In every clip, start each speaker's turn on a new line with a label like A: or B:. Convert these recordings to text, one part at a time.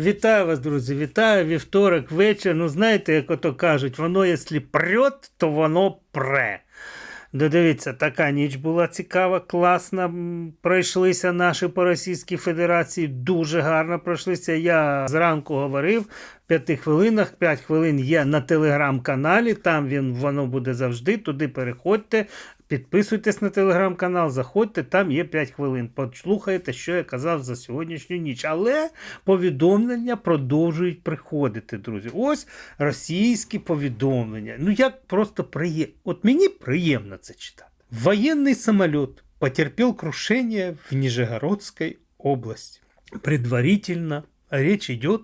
A: Вітаю вас, друзі, вітаю вівторок вечір. Ну, знаєте, як ото кажуть, воно, якщо прет, то воно пре. Додивіться, така ніч була цікава, класна. Пройшлися наші по Російській Федерації. Дуже гарно пройшлися. Я зранку говорив в п'яти хвилинах. П'ять хвилин є на телеграм-каналі. Там він воно буде завжди. Туди переходьте. Підписуйтесь на телеграм-канал, заходьте, там є 5 хвилин. Послухайте, що я казав за сьогоднішню ніч. Але повідомлення продовжують приходити, друзі. Ось російські повідомлення. Ну як просто приємно. От мені приємно це читати. Воєнний самоліт потерпел крушение в Нижегородской области. Предварительно речь идет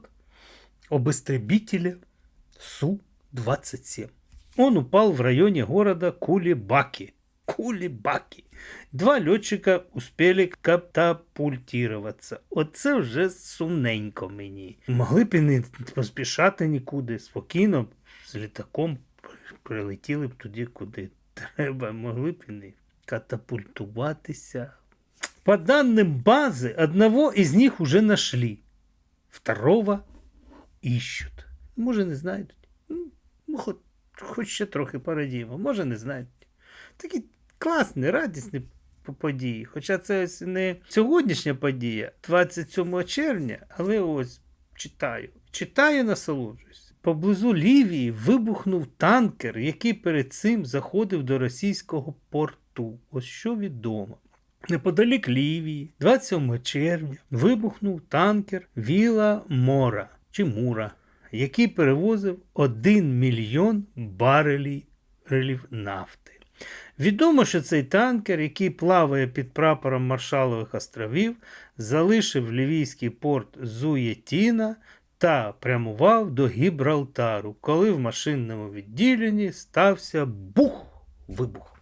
A: об истребителе Су-27. Он упал в районе города Кулебаки. Кулебаки. Два льотчика успели катапультироваться. Оце вже сумненько мені. Могли б і не поспішати нікуди, спокійно з літаком прилетіли б туди, куди треба. Могли б і не катапультуватися. По данным базы, одного из них уже нашли. Второго ищут. Може, не знають. Ну, ну, хоч, хоч ще трохи порадіємо, може, не знають. Такі класні, радісні події. Хоча це ось не сьогоднішня подія, 27 червня, але ось читаю. Читаю, насолоджуюсь. Поблизу Лівії вибухнув танкер, який перед цим заходив до російського порту. Ось що відомо. Неподалік Лівії, 27 червня, вибухнув танкер Віла Мора чи Мура, який перевозив 1 мільйон барелів нафти. Відомо, що цей танкер, який плаває під прапором Маршалових островів, залишив лівійський порт Зуєтіна та прямував до Гібралтару, коли в машинному відділенні стався бух вибух.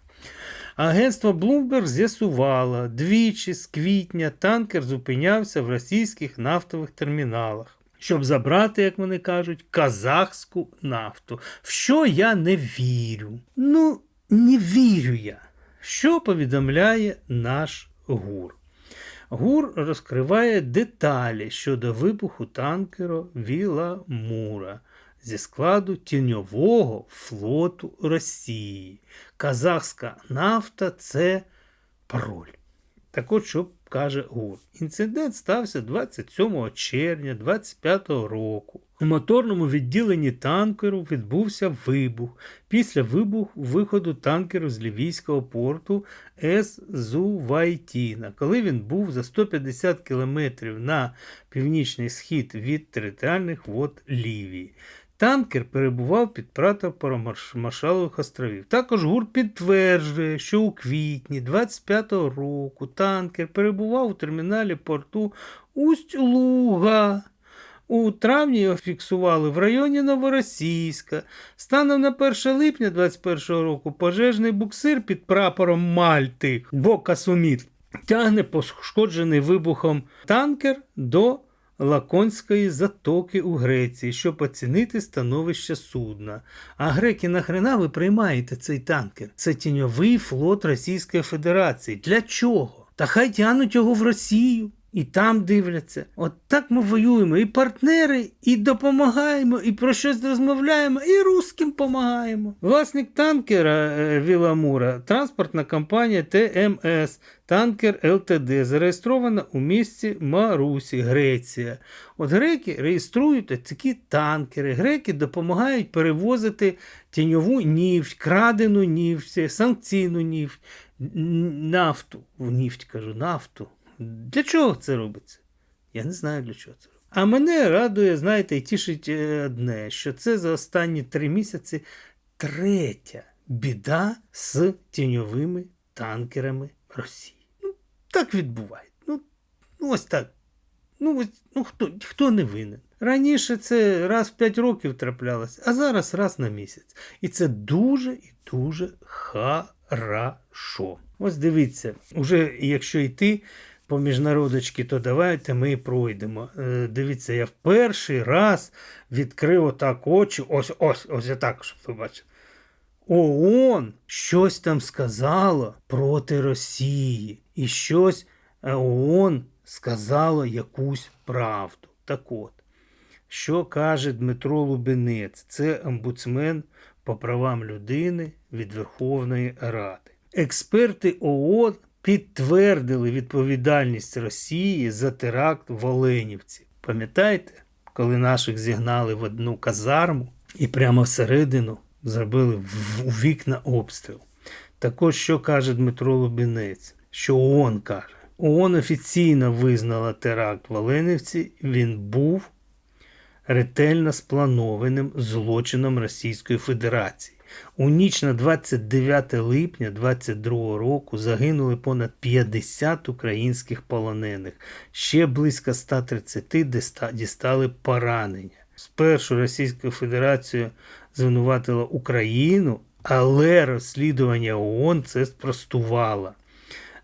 A: Агентство Bloomberg з'ясувало, двічі з квітня танкер зупинявся в російських нафтових терміналах, щоб забрати, як вони кажуть, казахську нафту. В що я не вірю. Ну, не вірю я. Що повідомляє наш ГУР? ГУР розкриває деталі щодо вибуху танкеру Віла Мура зі складу тіньового флоту Росії. Казахська нафта це пароль. Так от, що каже ГУР. Інцидент стався 27 червня 25 року. У моторному відділенні танкеру відбувся вибух. Після вибуху виходу танкеру з лівійського порту Ес-Зувайтіна, коли він був за 150 кілометрів на північний схід від територіальних вод Лівії. Танкер перебував під Марш- островів. Також ГУР підтверджує, що у квітні 25-го року танкер перебував у терміналі порту Усть-Луга. У травні його фіксували в районі Новоросійська. Станом на 1 липня 2021 року пожежний буксир під прапором Мальти Бока Суміт тягне пошкоджений вибухом танкер до Лаконської затоки у Греції, щоб оцінити становище судна. А греки, нахрена ви приймаєте цей танкер? Це тіньовий флот Російської Федерації. Для чого? Та хай тянуть його в Росію. І там дивляться. От так ми воюємо. І партнери, і допомагаємо, і про щось розмовляємо, і русським допомагаємо. Власник танкера е, Віламура, транспортна компанія ТМС, танкер ЛТД, зареєстрована у місті Марусі, Греція. От греки реєструють такі танкери. Греки допомагають перевозити тіньову нефть, крадену нефть, санкційну нефть, нафту. Нефть кажу, нафту. Для чого це робиться? Я не знаю для чого це робиться. А мене радує, знаєте, і тішить е, одне, що це за останні три місяці третя біда з тіньовими танкерами Росії. Ну, так відбувається. Ну, ну ось так. Ну, ось, ну хто, хто не винен? Раніше це раз в 5 років траплялось, а зараз раз на місяць. І це дуже і дуже хорошо. Ось дивіться, уже якщо йти по міжнародочки, то давайте ми пройдемо. Е, Дивіться, я в перший раз відкрив отак очі. Ось, ось, ось отак, щоб ви бачили. ООН щось там сказало проти Росії. І щось е, ООН сказало якусь правду. Так от, що каже Дмитро Лубенець. Це омбудсмен по правам людини від Верховної Ради. Експерти ООН підтвердили відповідальність Росії за теракт в Оленівці. Пам'ятаєте, коли наших зігнали в одну казарму і прямо всередину зробили в- вікна обстріл. Також що каже Дмитро Лубінець, що ООН каже. ООН офіційно визнала теракт в Оленівці. Він був ретельно спланованим злочином Російської Федерації. У ніч на 29 липня 22 року загинули понад 50 українських полонених. Ще близько 130 дістали поранення. Спершу Російська Федерація звинуватила Україну, але розслідування ООН це спростувало.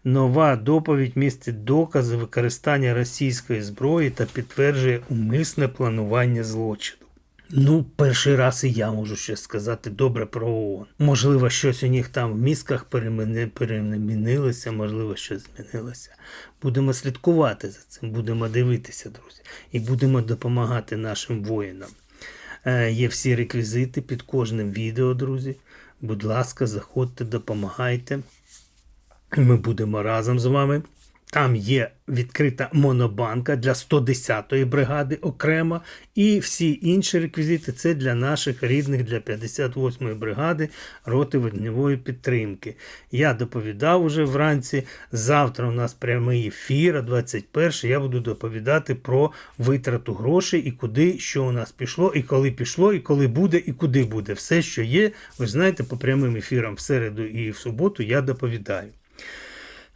A: Нова доповідь містить докази використання російської зброї та підтверджує умисне планування злочину. Ну, перший раз і я можу щось сказати добре про ООН. Можливо, щось у них там в мізках перемінилося, можливо, щось змінилося. Будемо слідкувати за цим, будемо дивитися, друзі, і будемо допомагати нашим воїнам. Е, є всі реквізити під кожним відео, друзі. Будь ласка, заходьте, допомагайте. Ми будемо разом з вами. Там є відкрита монобанка для 110-ї бригади окремо, і всі інші реквізити це для наших рідних, для 58-ї бригади роти вогневої підтримки. Я доповідав уже вранці. Завтра у нас прямий ефір, а 21 я буду доповідати про витрату грошей і куди що у нас пішло, і коли пішло, і коли буде, і куди буде. Все, що є, ви знаєте, по прямим ефірам в середу і в суботу я доповідаю.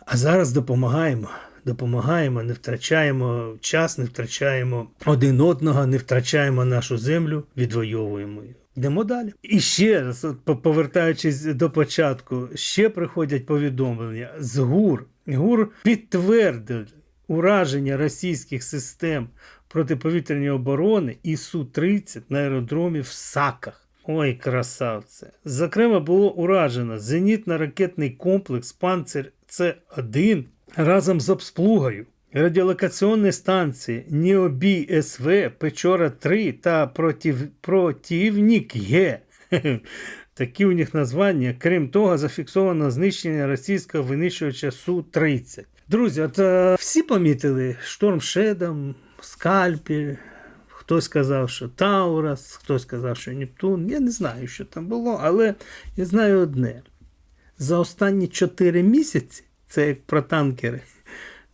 A: А зараз допомагаємо. Допомагаємо, не втрачаємо час, не втрачаємо один одного, не втрачаємо нашу землю, відвоюємо її. Йдемо далі. І ще раз, от, повертаючись до початку, ще приходять повідомлення з ГУР. ГУР підтвердив ураження російських систем протиповітряної оборони і Су-30 на аеродромі в Саках. Ой, красавце. Зокрема, було уражено зенітно-ракетний комплекс Панцир С1 разом з обсплугою. Радіолокаційні станції Ніобій СВ, Печора 3 та против... противник Г. Такі у них названня. Крім того, зафіксовано знищення російського винищувача Су-30. Друзі, от е, всі помітили Шторм Шедом, Скальпель, Хтось сказав, що Таурас, хтось сказав, що Нептун. Я не знаю, що там було, але я знаю одне. За останні 4 місяці, це як про танкери,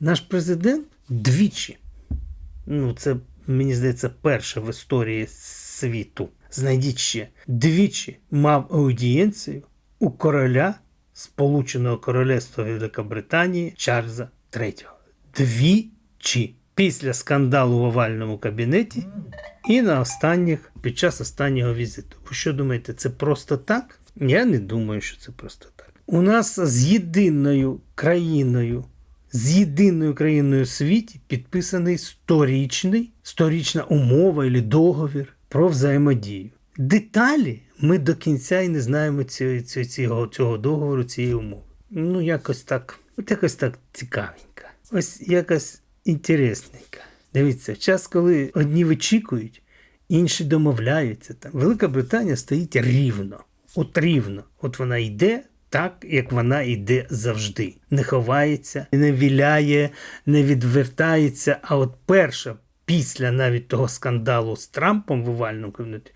A: наш президент двічі, ну це, мені здається, перше в історії світу. Знайдіть ще, двічі мав аудієнцію у короля Сполученого Королівства Великобританії Чарльза III. Двічі після скандалу в овальному кабінеті і на останніх під час останнього візиту. Ви що думаєте, це просто так? Я не думаю, що це просто так. У нас з єдиною країною, з єдиною країною у світі підписаний сторічний, сторічна умова або договір про взаємодію. Деталі ми до кінця і не знаємо цього, цього, цього договору, цієї умови. Ну, якось так, от якось так цікавенько. Ось якось інтересненько. Дивіться, час, коли одні вичікують, інші домовляються. Там. Велика Британія стоїть рівно. От рівно. От вона йде так, як вона йде завжди. Не ховається, не віляє, не відвертається. А от перша, після навіть того скандалу з Трампом в овальному кабінеті,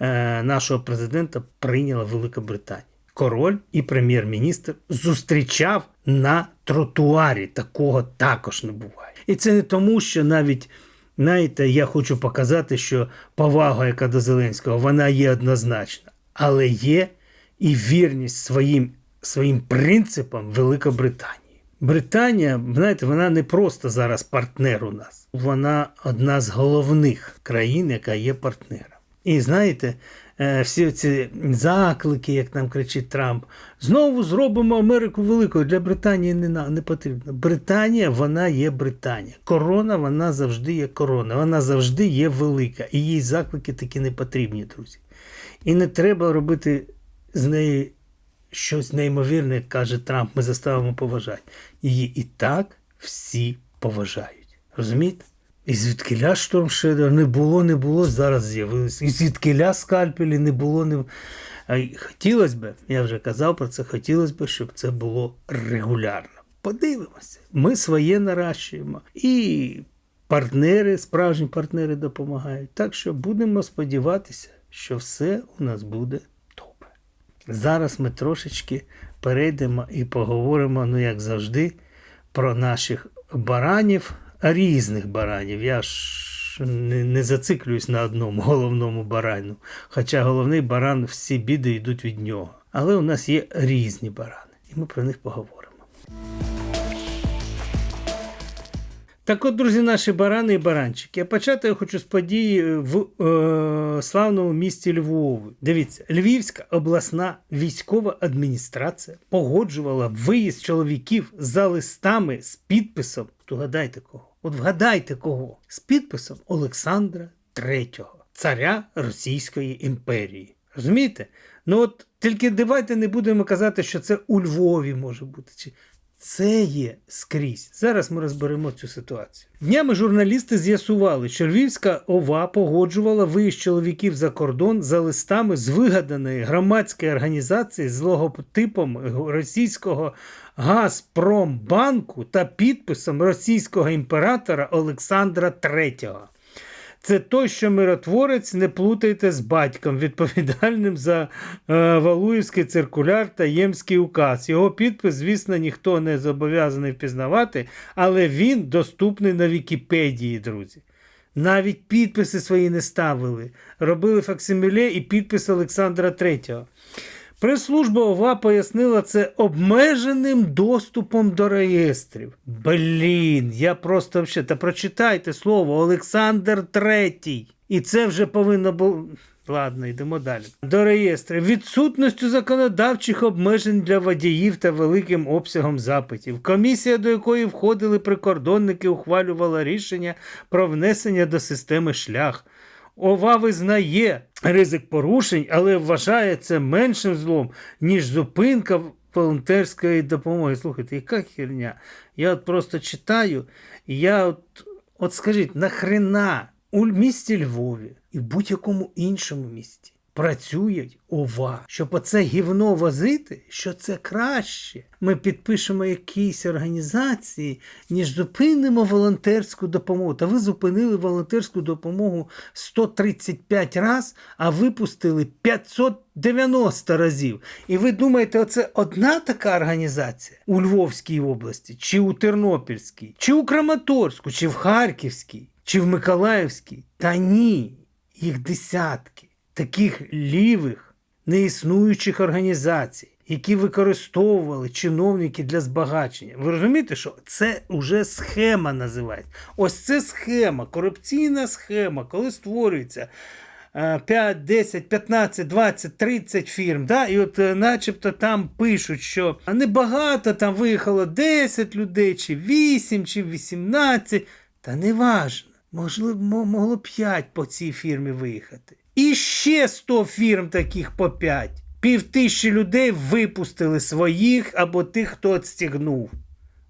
A: е, нашого президента прийняла Велика Британія. Король і прем'єр-міністр зустрічав на тротуарі. Такого також не буває. І це не тому, що навіть, знаєте, я хочу показати, що повага, яка до Зеленського, вона є однозначна, але є і вірність своїм, своїм принципам Великобританії. Британія, знаєте, вона не просто зараз партнер у нас, вона одна з головних країн, яка є партнером. І знаєте, е, всі ці заклики, як нам кричить Трамп, знову зробимо Америку великою. Для Британії не, не потрібно. Британія, вона є Британія. Корона, вона завжди є корона, вона завжди є велика. І їй заклики такі не потрібні, друзі. І не треба робити з неї щось неймовірне, каже Трамп, ми заставимо поважати. Її і так всі поважають. Розумієте? І звідкиля штормшедер не було, не було, зараз з'явилися. І звідкиля скальпелі не було, не а хотілося б, я вже казав про це, хотілося б, щоб це було регулярно. Подивимося. Ми своє наращуємо. І партнери, справжні партнери допомагають. Так що будемо сподіватися, що все у нас буде. Зараз ми трошечки перейдемо і поговоримо, ну як завжди, про наших баранів, різних баранів. Я ж не, зациклююсь на одному головному барану. Хоча головний баран, всі біди йдуть від нього. Але у нас є різні барани, і ми про них поговоримо. Так от, друзі, наші барани і баранчики. А почати я хочу з події в е, славному місті Львові. Дивіться, Львівська обласна військова адміністрація погоджувала виїзд чоловіків за листами з підписом. Вгадайте кого? От вгадайте кого? З підписом Олександра III, царя Російської імперії. Розумієте? Ну от тільки давайте не будемо казати, що це у Львові може бути. Чи це є скрізь. Зараз ми розберемо цю ситуацію. Днями журналісти з'ясували, що Львівська ОВА погоджувала виїзд чоловіків за кордон за листами з вигаданої громадської організації з логотипом російського Газпромбанку та підписом російського імператора Олександра III. Це той, що миротворець, не плутайте з батьком, відповідальним за е, Валуївський циркуляр та Ємський указ. Його підпис, звісно, ніхто не зобов'язаний впізнавати, але він доступний на Вікіпедії, друзі. Навіть підписи свої не ставили. Робили факсиміле і підпис Олександра III. Прес-служба ОВА пояснила це обмеженим доступом до реєстрів. Блін, я просто взагалі, та прочитайте слово Олександр III. І це вже повинно було. Ладно, йдемо далі. До реєстрів. Відсутністю законодавчих обмежень для водіїв та великим обсягом запитів. Комісія, до якої входили прикордонники, ухвалювала рішення про внесення до системи шлях. ОВА визнає ризик порушень, але вважає це меншим злом, ніж зупинка волонтерської допомоги. Слухайте, яка херня? Я от просто читаю, і я от, от скажіть, нахрена у місті Львові і в будь-якому іншому місті працюють ОВА, щоб оце гівно возити, що це краще. Ми підпишемо якійсь організації, ніж зупинимо волонтерську допомогу. Та ви зупинили волонтерську допомогу 135 разів, а випустили 590 разів. І ви думаєте, оце одна така організація у Львовській області, чи у Тернопільській, чи у Краматорську, чи в Харківській, чи в Миколаївській? Та ні, їх десятки таких лівих, неіснуючих організацій, які використовували чиновники для збагачення. Ви розумієте, що це вже схема називається. Ось це схема, корупційна схема, коли створюється. 5, 10, 15, 20, 30 фірм. Да? І от е, начебто там пишуть, що небагато там виїхало 10 людей, чи 8, чи 18. Та не важно. Можливо, могло 5 по цій фірмі виїхати. І ще 100 фірм таких по 5. Півтисячі людей випустили своїх або тих, хто відстігнув.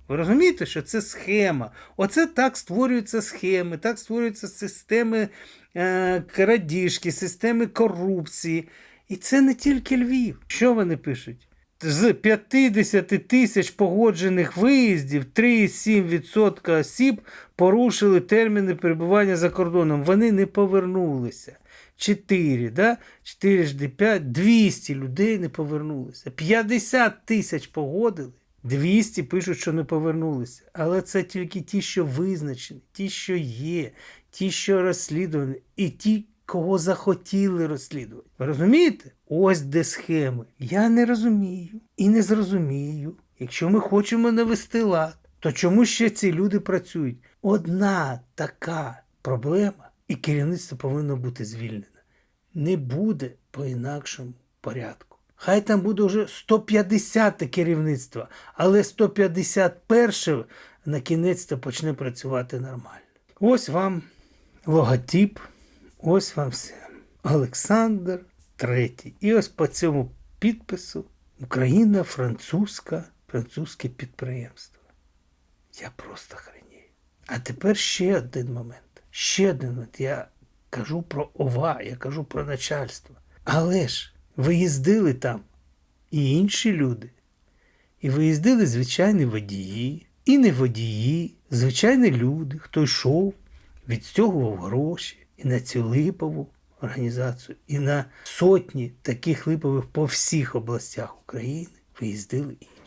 A: Ви розумієте, що це схема. Оце так створюються схеми, так створюються системи е, крадіжки, системи корупції. І це не тільки Львів. Що вони пишуть? З 50 тисяч погоджених виїздів 3,7% осіб порушили терміни перебування за кордоном. Вони не повернулися. 4, да? 4 жди 5, 200 людей не повернулися. 50 тисяч погодили. 200 пишуть, що не повернулися. Але це тільки ті, що визначені, ті, що є, ті, що розслідувані, і ті, кого захотіли розслідувати. Ви розумієте? Ось де схеми. Я не розумію і не зрозумію. Якщо ми хочемо навести лад, то чому ще ці люди працюють? Одна така проблема, і керівництво повинно бути звільнене. Не буде по інакшому порядку. Хай там буде вже 150 керівництво, але 151 на кінець почне працювати нормально. Ось вам логотип, ось вам все. Олександр III. І ось по цьому підпису Україна французька, французьке підприємство. Я просто хренію. А тепер ще один момент. Ще один, от я кажу про ОВА, я кажу про начальство. Але ж виїздили там і інші люди. І виїздили звичайні водії, і не водії, звичайні люди, хто йшов, відстягував гроші і на цю липову організацію, і на сотні таких липових по всіх областях України виїздили інші.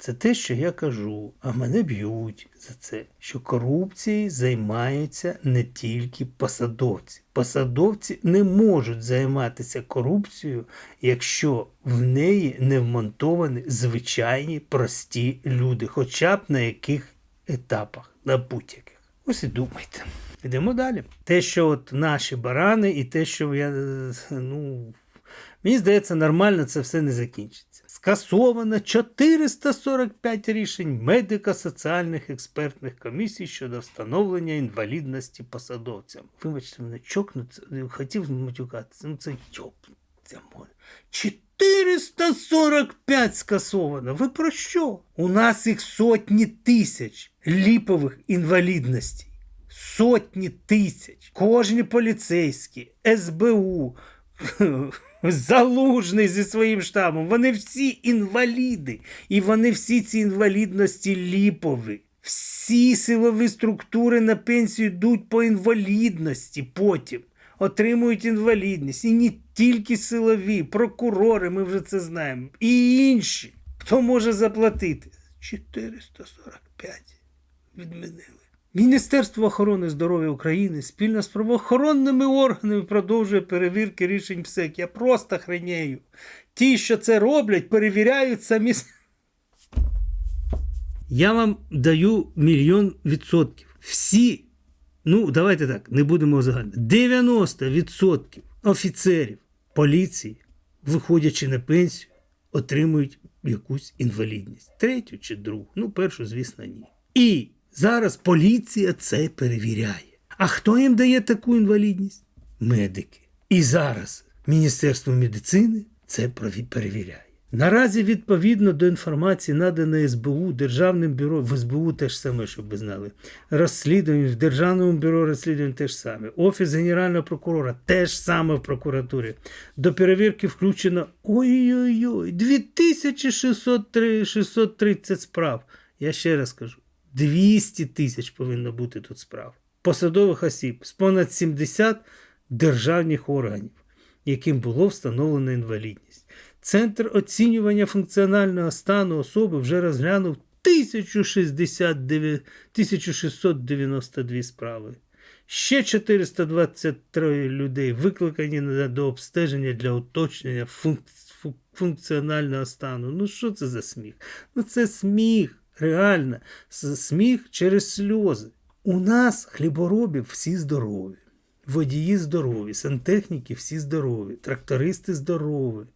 A: Це те, що я кажу, а мене б'ють за це, що корупцією займаються не тільки посадовці. Посадовці не можуть займатися корупцією, якщо в неї не вмонтовані звичайні прості люди, хоча б на яких етапах, на будь-яких. Ось і думайте. Йдемо далі. Те, що от наші барани, і те, що я е, ну. Мені здається, нормально це все не закінчиться. Скасовано 445 рішень медико-соціальних експертних комісій щодо встановлення інвалідності посадовцям. Вибачте, мене чокнуться, хотів матюкатися, ну це може. 445 скасовано. Ви про що? У нас їх сотні тисяч ліпових інвалідностей. Сотні тисяч. Кожні поліцейські, СБУ. Залужний зі своїм штабом. Вони всі інваліди. І вони всі ці інвалідності ліпові. Всі силові структури на пенсію йдуть по інвалідності потім. Отримують інвалідність. І не тільки силові, прокурори, ми вже це знаємо. І інші. Хто може заплатити? 445 відмінили. Міністерство охорони здоров'я України спільно з правоохоронними органами продовжує перевірки рішень МСЕК. Я просто хренею. Ті, що це роблять, перевіряють самі. Я вам даю мільйон відсотків. Всі, ну давайте так, не будемо загально. 90% офіцерів поліції, виходячи на пенсію, отримують якусь інвалідність. Третю чи другу. Ну, першу, звісно, ні. І зараз поліція це перевіряє. А хто їм дає таку інвалідність? Медики. І зараз Міністерство медицини це перевіряє. Наразі, відповідно до інформації, наданої СБУ, Державним бюро, в СБУ теж саме, щоб ви знали, розслідування, в Державному бюро розслідувань теж саме, Офіс Генерального прокурора теж саме в прокуратурі. До перевірки включено ой-ой-ой, 2630 справ. Я ще раз кажу, 200 тисяч повинно бути тут справ. Посадових осіб з понад 70 державних органів, яким було встановлено інвалідність. Центр оцінювання функціонального стану особи вже розглянув 1069 1692 справи. Ще 423 людей викликані до обстеження для уточнення функ- функціонального стану. Ну що це за сміх? Ну це сміх, реально. Сміх через сльози. У нас хліборобів всі здорові, водії здорові, сантехніки всі здорові, трактористи здорові.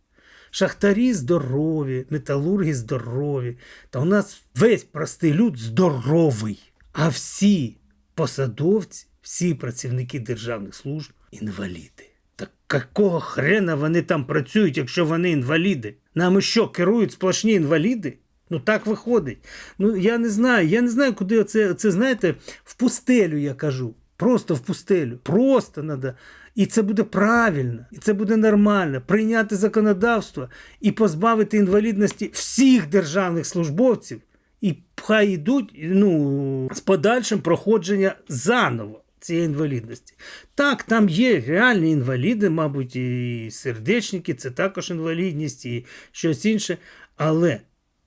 A: Шахтарі здорові, металурги здорові. Та у нас весь простий люд здоровий. А всі посадовці, всі працівники державних служб інваліди. Так якого хрена вони там працюють, якщо вони інваліди? Нами що, керують сплошні інваліди? Ну так виходить. Ну я не знаю, я не знаю, куди це, це знаєте, в пустелю я кажу. Просто в пустелю. Просто треба. І це буде правильно, і це буде нормально. Прийняти законодавство і позбавити інвалідності всіх державних службовців, і хай йдуть ну, з подальшим проходження заново цієї інвалідності. Так, там є реальні інваліди, мабуть, і сердечники, це також інвалідність, і щось інше. Але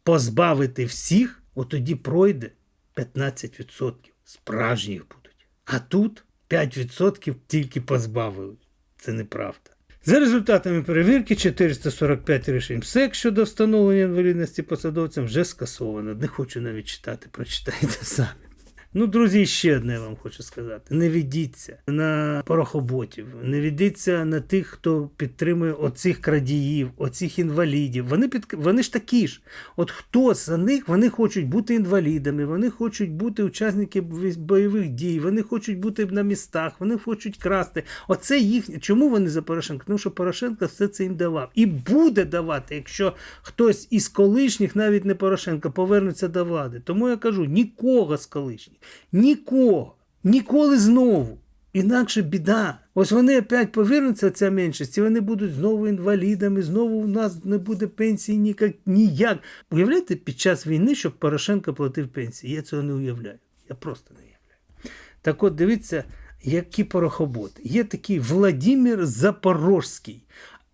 A: позбавити всіх, отоді пройде 15% справжніх будуть. А тут 5% тільки позбавили. Це неправда. За результатами перевірки 445 рішень СЕК щодо встановлення інвалідності посадовцям вже скасовано. Не хочу навіть читати, прочитайте самі. Ну, друзі, ще одне вам хочу сказати: не ведіться на порохоботів, не ведіться на тих, хто підтримує оцих крадіїв, оцих інвалідів. Вони під вони ж такі ж. От хто за них вони хочуть бути інвалідами, вони хочуть бути учасниками бойових дій, вони хочуть бути на містах, вони хочуть красти. Оце їх. Чому вони за Порошенка? Тому що Порошенко все це їм давав і буде давати, якщо хтось із колишніх, навіть не Порошенка, повернеться до влади. Тому я кажу: нікого з колишніх, нікого, ніколи знову. Інакше біда. Ось вони опять повернуться, ця меншість, і вони будуть знову інвалідами, знову у нас не буде пенсії ніяк. ніяк. Уявляєте, під час війни, щоб Порошенко платив пенсії? Я цього не уявляю. Я просто не уявляю. Так от дивіться, які порохоботи. Є такий Владимир Запорожський,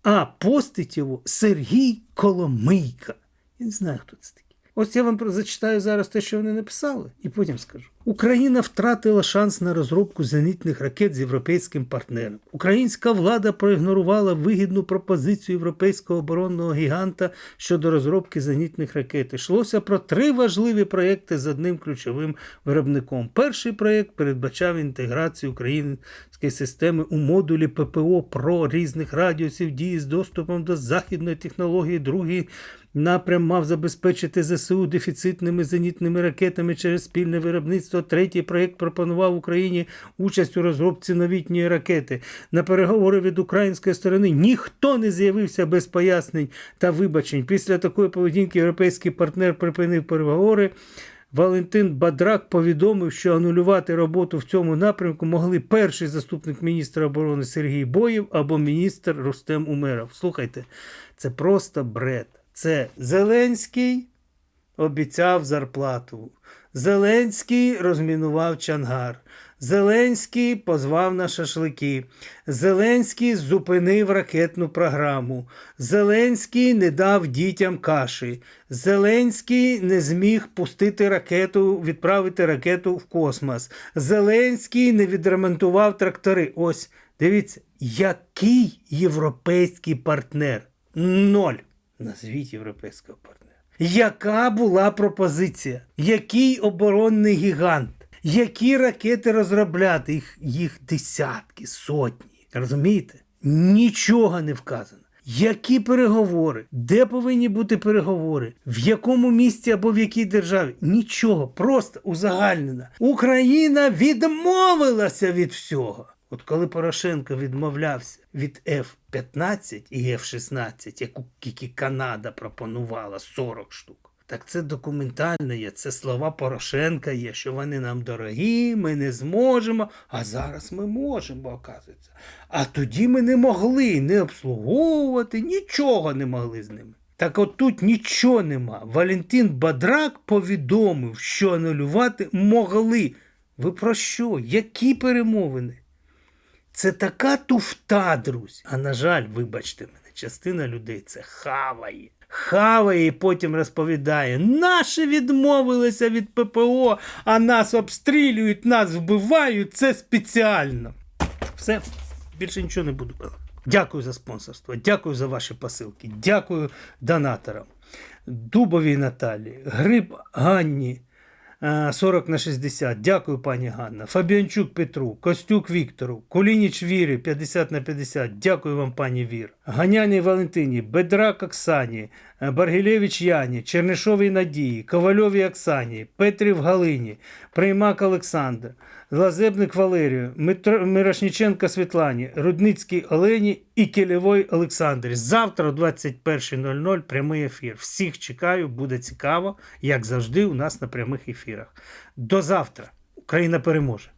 A: а постить його Сергій Коломийка. Я не знаю, хто це такий. Ось я вам зачитаю зараз те, що вони написали, і потім скажу. Україна втратила шанс на розробку зенітних ракет з європейським партнером. Українська влада проігнорувала вигідну пропозицію європейського оборонного гіганта щодо розробки зенітних ракет. Йшлося про три важливі проекти з одним ключовим виробником. Перший проєкт передбачав інтеграцію української системи у модулі ППО ПРО різних радіусів дії з доступом до західної технології. Другий Напрям мав забезпечити ЗСУ дефіцитними зенітними ракетами через спільне виробництво. Третій проєкт пропонував Україні участь у розробці новітньої ракети. На переговори від української сторони ніхто не з'явився без пояснень та вибачень. Після такої поведінки європейський партнер припинив переговори. Валентин Бадрак повідомив, що анулювати роботу в цьому напрямку могли перший заступник міністра оборони Сергій Боєв або міністр Рустем Умеров. Слухайте, це просто бред. Це Зеленський обіцяв зарплату. Зеленський розмінував Чангар. Зеленський позвав на шашлики. Зеленський зупинив ракетну програму. Зеленський не дав дітям каші. Зеленський не зміг пустити ракету, відправити ракету в космос. Зеленський не відремонтував трактори. Ось дивіться, який європейський партнер? Ноль. Назвіть європейського партнера. Яка була пропозиція? Який оборонний гігант? Які ракети розробляти? Їх, їх десятки, сотні. Розумієте? Нічого не вказано. Які переговори? Де повинні бути переговори? В якому місті або в якій державі? Нічого, просто узагальнено. Україна відмовилася від всього. От коли Порошенко відмовлявся від F-15 і F-16, яку тільки Канада пропонувала 40 штук. Так це документально є, це слова Порошенка є, що вони нам дорогі, ми не зможемо, а зараз ми можемо, оказується. А тоді ми не могли не обслуговувати, нічого не могли з ними. Так от тут нічого нема. Валентин Бадрак повідомив, що анулювати могли. Ви про що? Які перемовини? Це така туфта, друзі. А на жаль, вибачте мене, частина людей це хаває. Хаває і потім розповідає: наші відмовилися від ППО, а нас обстрілюють, нас вбивають. Це спеціально. Все, більше нічого не буду. Дякую за спонсорство, дякую за ваші посилки, дякую донаторам. Дубовій Наталі, Гриб Ганні. Е, 40 на 60. Дякую, пані Ганна. Фабіанчук Петру, Костюк Віктору, Кулініч Вірі 50 на 50. Дякую вам, пані Вір. Ганяні Валентині, Бедрак Оксані, е, Баргілєвич Яні, Чернишовій Надії, Ковальовій Оксані, Петрів Галині, Приймак Олександр, Лазебник Валерію, Митро- Мирошніченка Світлані, Рудницькій Олені і Кілєвой Олександрі. Завтра о 21.00 прямий ефір. Всіх чекаю, буде цікаво, як завжди, у нас на прямих ефірах. До завтра. Україна переможе.